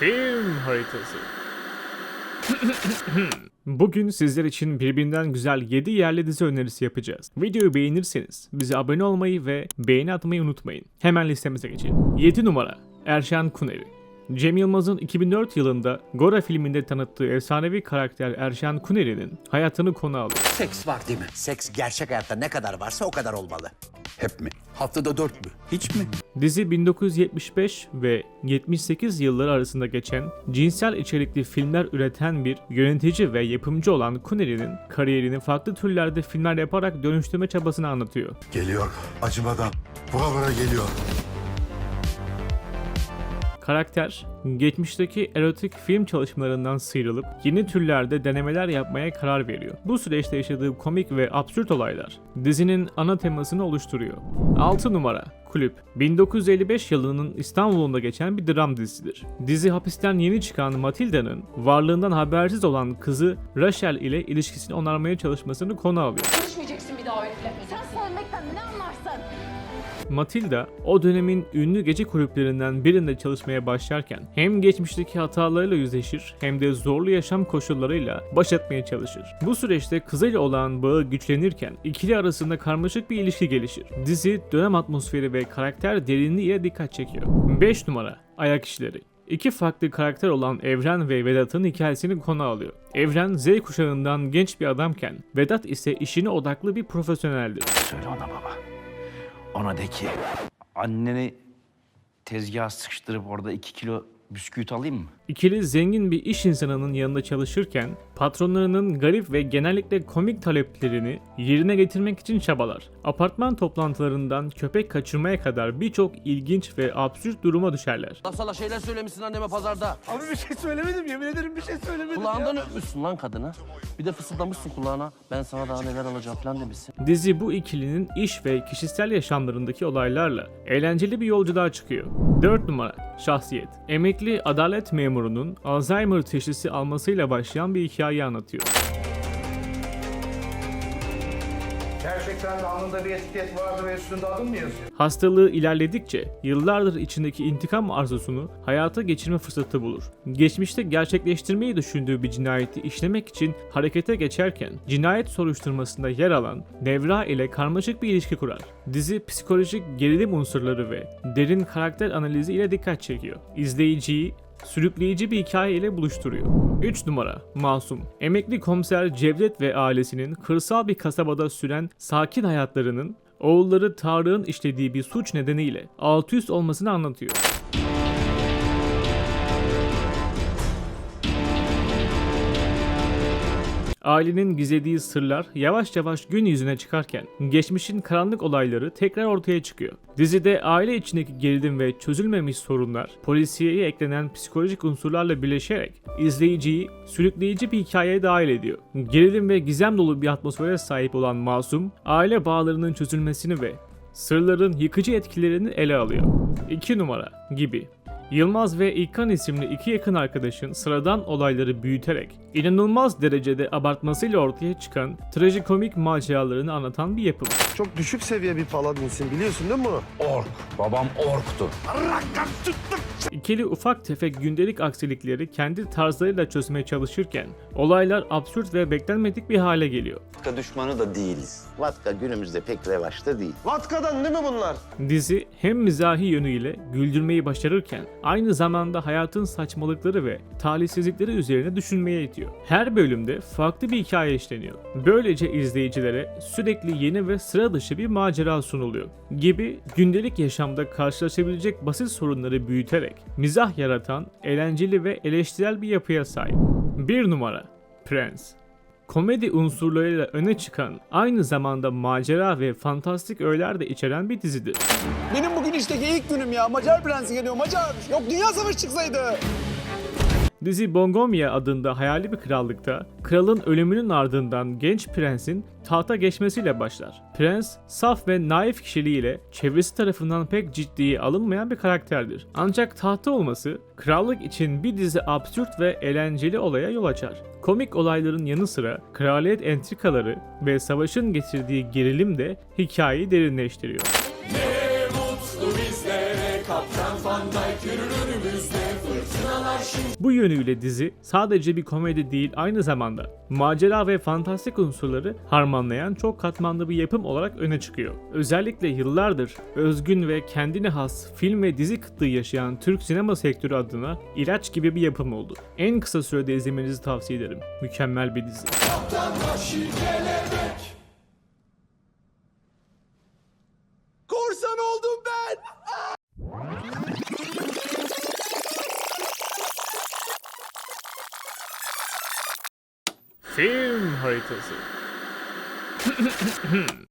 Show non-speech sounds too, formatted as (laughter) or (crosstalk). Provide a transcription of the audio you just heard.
Film haritası. (laughs) Bugün sizler için birbirinden güzel 7 yerli dizi önerisi yapacağız. Videoyu beğenirseniz bize abone olmayı ve beğeni atmayı unutmayın. Hemen listemize geçelim. 7 numara Erşan Kuneri Cem Yılmaz'ın 2004 yılında Gora filminde tanıttığı efsanevi karakter Erşan Kuneri'nin hayatını konu alıyor. Seks var değil mi? Seks gerçek hayatta ne kadar varsa o kadar olmalı. Hep mi? Haftada dört mü? Hiç mi? Dizi 1975 ve 78 yılları arasında geçen cinsel içerikli filmler üreten bir yönetici ve yapımcı olan Kuneri'nin kariyerini farklı türlerde filmler yaparak dönüştürme çabasını anlatıyor. Geliyor. Acımadan. Vura vura geliyor. Karakter, geçmişteki erotik film çalışmalarından sıyrılıp yeni türlerde denemeler yapmaya karar veriyor. Bu süreçte yaşadığı komik ve absürt olaylar dizinin ana temasını oluşturuyor. 6 numara Kulüp 1955 yılının İstanbul'unda geçen bir dram dizisidir. Dizi hapisten yeni çıkan Matilda'nın varlığından habersiz olan kızı Rachel ile ilişkisini onarmaya çalışmasını konu alıyor. Konuşmayacaksın bir daha öyle. Sen söylemekten ne anlarsın? Matilda o dönemin ünlü gece kulüplerinden birinde çalışmaya başlarken hem geçmişteki hatalarıyla yüzleşir hem de zorlu yaşam koşullarıyla baş etmeye çalışır. Bu süreçte kızıyla olan bağı güçlenirken ikili arasında karmaşık bir ilişki gelişir. Dizi dönem atmosferi ve karakter derinliği dikkat çekiyor. 5 numara Ayak İşleri İki farklı karakter olan Evren ve Vedat'ın hikayesini konu alıyor. Evren Z kuşağından genç bir adamken Vedat ise işine odaklı bir profesyoneldir. Söyle ona baba. Ona de ki anneni tezgaha sıkıştırıp orada iki kilo bisküvit alayım mı? İkili zengin bir iş insanının yanında çalışırken patronlarının garip ve genellikle komik taleplerini yerine getirmek için çabalar. Apartman toplantılarından köpek kaçırmaya kadar birçok ilginç ve absürt duruma düşerler. Lafsala şeyler söylemişsin anneme pazarda. Abi bir şey söylemedim yemin ederim bir şey söylemedim Kulağından ya. öpmüşsün lan kadını. Bir de fısıldamışsın kulağına. Ben sana daha neler alacağım falan demişsin. Dizi bu ikilinin iş ve kişisel yaşamlarındaki olaylarla eğlenceli bir yolculuğa çıkıyor. 4 numara Şahsiyet Emekli adalet memurunun Alzheimer teşhisi almasıyla başlayan bir hikaye anlatıyor. Gerçekten de alnında bir etiket vardı ve üstünde adın mı yazıyor? Hastalığı ilerledikçe yıllardır içindeki intikam arzusunu hayata geçirme fırsatı bulur. Geçmişte gerçekleştirmeyi düşündüğü bir cinayeti işlemek için harekete geçerken cinayet soruşturmasında yer alan Nevra ile karmaşık bir ilişki kurar. Dizi psikolojik gerilim unsurları ve derin karakter analizi ile dikkat çekiyor. İzleyiciyi sürükleyici bir hikaye ile buluşturuyor. 3 numara Masum Emekli komiser Cevdet ve ailesinin kırsal bir kasabada süren sakin hayatlarının oğulları Tarık'ın işlediği bir suç nedeniyle alt üst olmasını anlatıyor. Ailenin gizlediği sırlar yavaş yavaş gün yüzüne çıkarken geçmişin karanlık olayları tekrar ortaya çıkıyor. Dizide aile içindeki gerilim ve çözülmemiş sorunlar polisiyeye eklenen psikolojik unsurlarla birleşerek izleyiciyi sürükleyici bir hikayeye dahil ediyor. Gerilim ve gizem dolu bir atmosfere sahip olan Masum, aile bağlarının çözülmesini ve sırların yıkıcı etkilerini ele alıyor. 2 numara gibi Yılmaz ve İlkan isimli iki yakın arkadaşın sıradan olayları büyüterek inanılmaz derecede abartmasıyla ortaya çıkan trajikomik maceralarını anlatan bir yapım. Çok düşük seviye bir paladinsin biliyorsun değil mi bunu? Ork. Babam orktu. İkili ufak tefek gündelik aksilikleri kendi tarzlarıyla çözmeye çalışırken olaylar absürt ve beklenmedik bir hale geliyor. Vatka düşmanı da değiliz. Vatka günümüzde pek revaçta değil. Vatkadan değil mi bunlar? Dizi hem mizahi yönüyle güldürmeyi başarırken aynı zamanda hayatın saçmalıkları ve talihsizlikleri üzerine düşünmeye itiyor. Her bölümde farklı bir hikaye işleniyor. Böylece izleyicilere sürekli yeni ve sıra dışı bir macera sunuluyor. Gibi gündelik yaşamda karşılaşabilecek basit sorunları büyüterek mizah yaratan eğlenceli ve eleştirel bir yapıya sahip. 1 numara Prens komedi unsurlarıyla öne çıkan, aynı zamanda macera ve fantastik öğeler de içeren bir dizidir. Benim bugün işteki ilk günüm ya. Macar prensi geliyor Macar. Yok dünya savaşı çıksaydı. Dizi Bongomia adında hayali bir krallıkta, kralın ölümünün ardından genç prensin tahta geçmesiyle başlar. Prens, saf ve naif kişiliğiyle çevresi tarafından pek ciddiye alınmayan bir karakterdir. Ancak tahta olması, krallık için bir dizi absürt ve eğlenceli olaya yol açar. Komik olayların yanı sıra kraliyet entrikaları ve savaşın getirdiği gerilim de hikayeyi derinleştiriyor. Kaptan Van Dijk yürür önümüzde Fırtınalar Bu yönüyle dizi sadece bir komedi değil aynı zamanda macera ve fantastik unsurları harmanlayan çok katmanlı bir yapım olarak öne çıkıyor. Özellikle yıllardır özgün ve kendine has film ve dizi kıtlığı yaşayan Türk sinema sektörü adına ilaç gibi bir yapım oldu. En kısa sürede izlemenizi tavsiye ederim. Mükemmel bir dizi. Film haritası. (laughs)